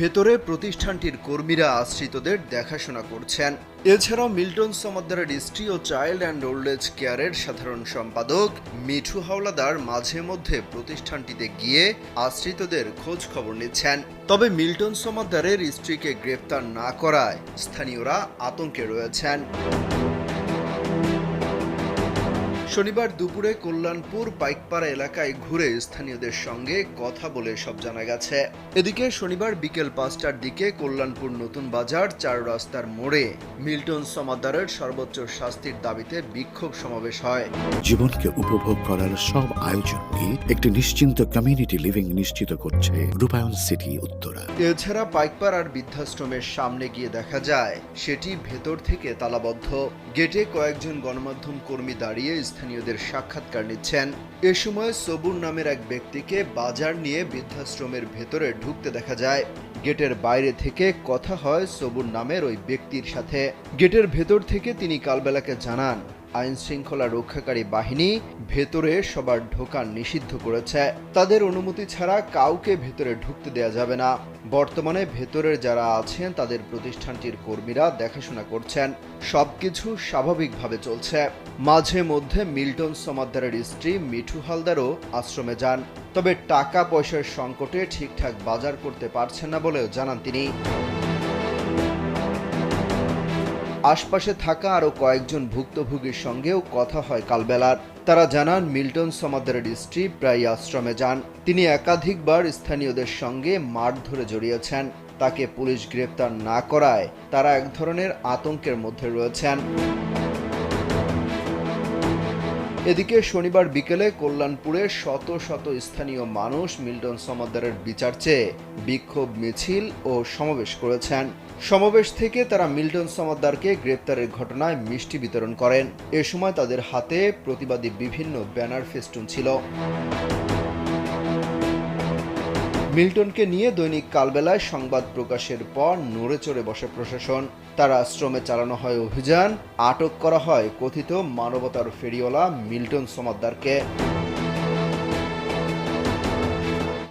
ভেতরে প্রতিষ্ঠানটির কর্মীরা আশ্রিতদের দেখাশোনা করছেন। এছাড়াও মিল্টন সমাদ্দারের স্ত্রী ও চাইল্ড অ্যান্ড ওল্ড এজ কেয়ারের সাধারণ সম্পাদক মিঠু হাওলাদার মাঝে মধ্যে প্রতিষ্ঠানটিতে গিয়ে আশ্রিতদের খোঁজ খবর নিচ্ছেন। তবে মিল্টন সমাদ্দারের স্ত্রীকে গ্রেপ্তার না করায় স্থানীয়রা আতঙ্কে রয়েছেন। শনিবার দুপুরে কল্যাণপুর পাইকপাড়া এলাকায় ঘুরে স্থানীয়দের সঙ্গে কথা বলে সব জানা গেছে। এদিকে শনিবার বিকেল পাঁচটার দিকে কল্যাণপুর নতুন বাজার চার রাস্তার মোড়ে মিল্টন সমাদারের সর্বোচ্চ শাস্তির দাবিতে বিক্ষোভ সমাবেশ হয়। জীবনকে উপভোগ করার সব আয়োজনকে একটি নিশ্চিন্ত কমিউনিটি লিভিং নিশ্চিত করছে রূপায়ণ সিটি উত্তরা। এছাড়া পাইকপাড়ার বৃদ্ধাশ্রমের সামনে গিয়ে দেখা যায় সেটি ভেতর থেকে তালাবদ্ধ। গেটে কয়েকজন গণমাধ্যম কর্মী দাঁড়িয়ে স্থানীয়দের সাক্ষাৎকার নিচ্ছেন। এ সময় সবুর নামের এক ব্যক্তিকে বাজার নিয়ে বৃদ্ধাশ্রমের ভেতরে ঢুকতে দেখা যায়। গেটের বাইরে থেকে কথা হয় সবুর নামের ওই ব্যক্তির সাথে। গেটের ভেতর থেকে তিনি কালবেলাকে জানান আইন শৃঙ্খলা রক্ষাকারী বাহিনী ভেতরে সবার ঢোকা নিষিদ্ধ করেছে। তাদের অনুমতি ছাড়া কাউকে ভেতরে ঢুকতে দেয়া যাবে না। বর্তমানে ভেতরের যারা আছেন, তাদের প্রতিষ্ঠানটির কর্মীরা দেখাশোনা করছেন। সবকিছু স্বাভাবিকভাবে চলছে। মাঝে মধ্যে মিল্টন সমাদ্দারের স্ত্রী মিঠু হালদারও আশ্রমে যান। তবে টাকা পয়সার সংকটে ঠিকঠাক বাজার করতে পারছেন না বলেও জানান তিনি। আশপাশে থাকা আরও কয়েকজন ভুক্তভোগীর সঙ্গেও কথা হয় কালবেলার। তারা জানান, মিল্টন সমাদারের স্ত্রী প্রায় আশ্রমে যান। তিনি একাধিকবার স্থানীয়দের সঙ্গে মাঠ ধরে জড়িয়েছেন। তাকে পুলিশ গ্রেপ্তার না করায় তারা এক ধরনের আতঙ্কের মধ্যে রয়েছেন। এদিকে শনিবার বিকেলে কল্যাণপুরে শত শত স্থানীয় মানুষ মিল্টন সমাদ্দারের বিচার চেয়ে বিক্ষোভ মিছিল ও সমাবেশ করেছেন। সমাবেশ থেকে তারা মিল্টন সমাদ্দারকে গ্রেপ্তারের ঘটনায় মিষ্টি বিতরণ করেন। এ সময় তাদের হাতে প্রতিবাদী বিভিন্ন ব্যানার ফেস্টুন ছিল। মিল্টনকে নিয়ে দৈনিক কালবেলায় সংবাদ প্রকাশের পর নড়ে চড়ে বসে প্রশাসন। তার আশ্রমে চালানো হয় অভিযান, আটক করা হয় কথিত মানবতার ফেরিওয়ালা মিল্টন সমাদ্দারকে।